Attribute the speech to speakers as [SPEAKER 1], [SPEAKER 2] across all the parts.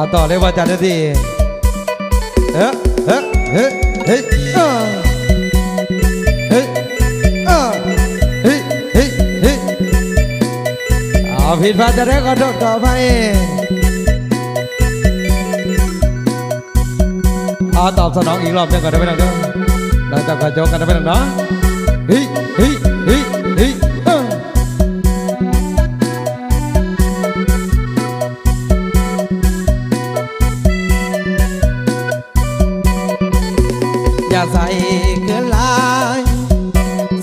[SPEAKER 1] เอาต่อเลยว่าจันทร์ทีเฮ้เฮ้เฮ้เฮ้เอ้อเฮ้เอ้อเฮ้เฮ้เฮ้เอาผิดพลาดจะได้ขอโทษต่อไปเอาตอบสนองอีกรอบหนึงก่อนได้ไหมน้องเด้อเราจะกระโจกกันได้ไหมน้องเนาะเฮ้เฮ้ อย่าใส่เกินลาย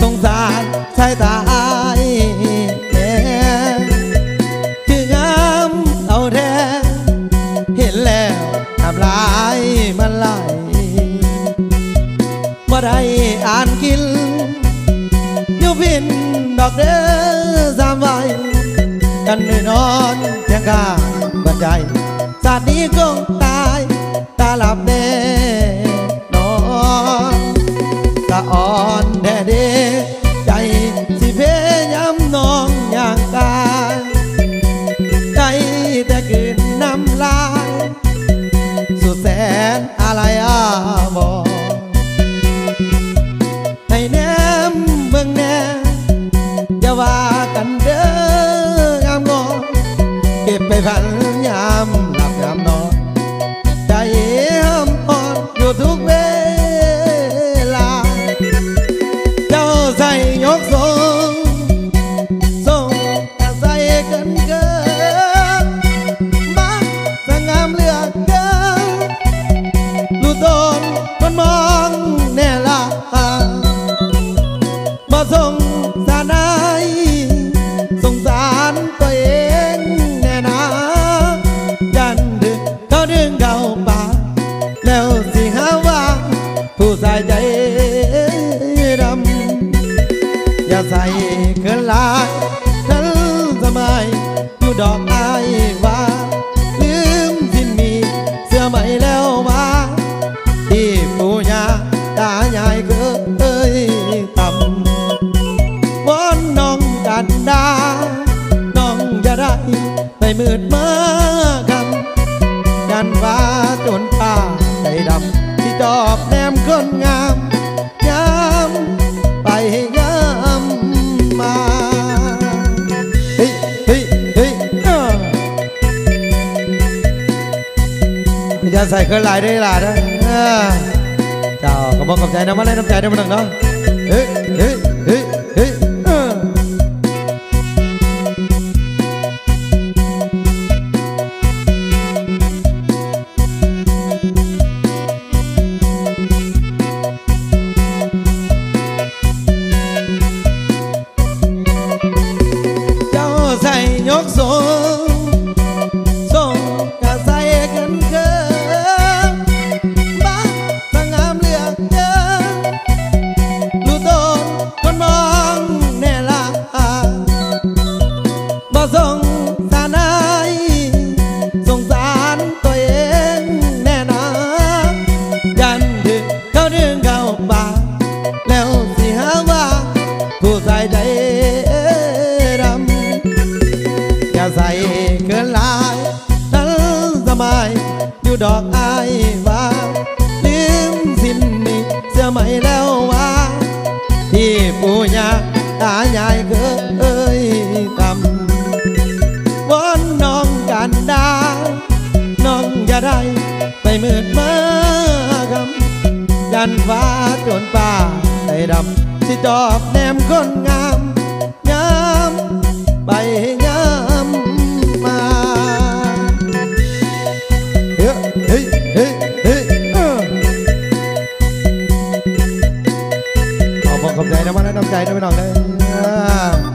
[SPEAKER 1] สงสารสายตายแน่คืองามเอาแท้เห็นแล้วทำลายมันไหลบ่ได้อ่านกินอยู่พินดอกเด้อสามใบกันแน่นอนเพียงข้าบันใจสาดนี้คง ละอ่อนแด่เดใจสิเพยำน้องอย่างกายใจแต่กืนน้ำลายสุดแสนอะไรำอ อย่าใส่เครื่องลายได้วยล่ะนะเจ้าก็บอกกับใจนะมาเล่นน้ำใจนะมันหนึ่งเนาะเฮ้ย ใส่เกินลายนั้นสมัยอยู่ดอกอายว่าลืมสิ้นนี้เสื้อใหม่แล้วว่าที่ปู่ย่าตายายเคยทำวอนน้องกันดา น้องอย่าได้ไปมืดมากำยันฟ้าจนป่าไอ้ดำที่จอบแนมคนงาม นะนนะน้ำใจนะพี่น้องเลย